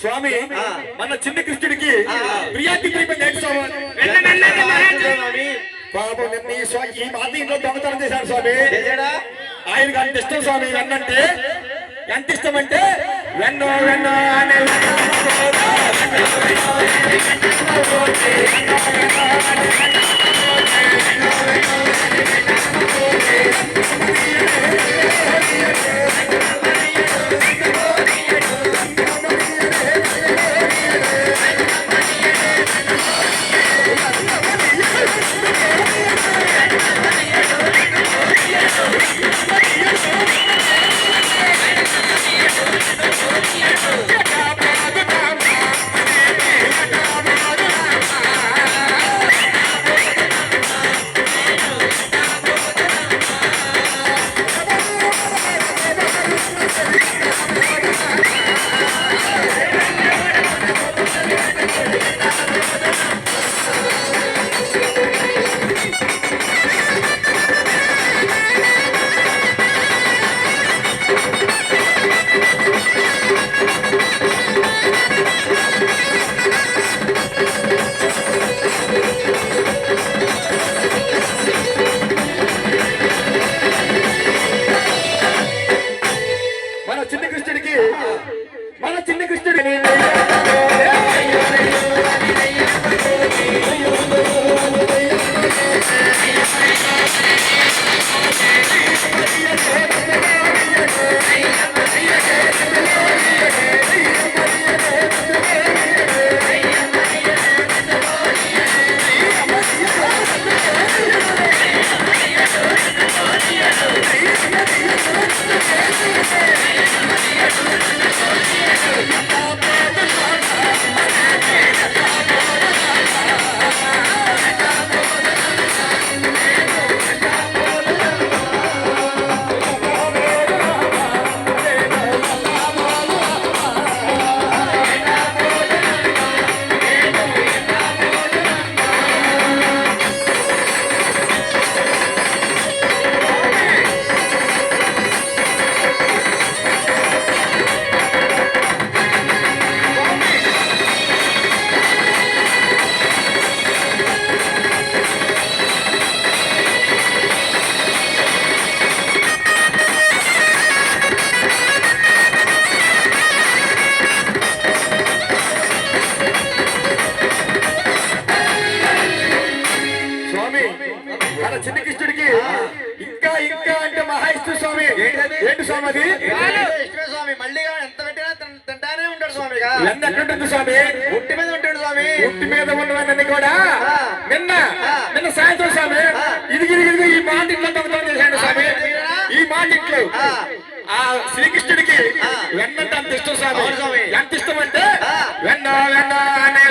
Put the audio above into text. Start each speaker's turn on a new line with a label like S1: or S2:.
S1: స్వామి
S2: స్వామి. మన చిన్న కృష్ణుడికి. ప్రియాతి స్వామి
S1: స్వామి
S2: పాపం నిన్న ఈ స్వా- ఈ మాత ఇంట్లో దొంగతనం చేశాడు స్వామి ఆయనకి అంత ఇష్టం స్వామి వెన్నంటే ఎంత ఇష్టం అంటే వెన్నో వెన్నో అనే స్వామి
S1: మళ్ళీ ఎంత పెట్టినా తింటానే ఉంటాడు స్వామి
S2: ఎట్లుంటుంది స్వామి
S1: ఉట్టి మీద ఉంటాడు స్వామి
S2: పుట్టి మీద ఉన్నవన్నీ కూడా. నిన్న
S1: ఆ.
S2: నిన్న సాయంత్రం స్వామి ఇదిగి ఈ మాట ఇంట్లో దొంగతనం చేశాడు స్వామి. ఈ మాట ఇంట్లో
S1: ఆ.
S2: శ్రీకృష్ణుడికి. వెన్నంటే అంత ఇష్టం స్వామి. ఎంత ఇష్టం అంటే. వెన్న వెన్న అనే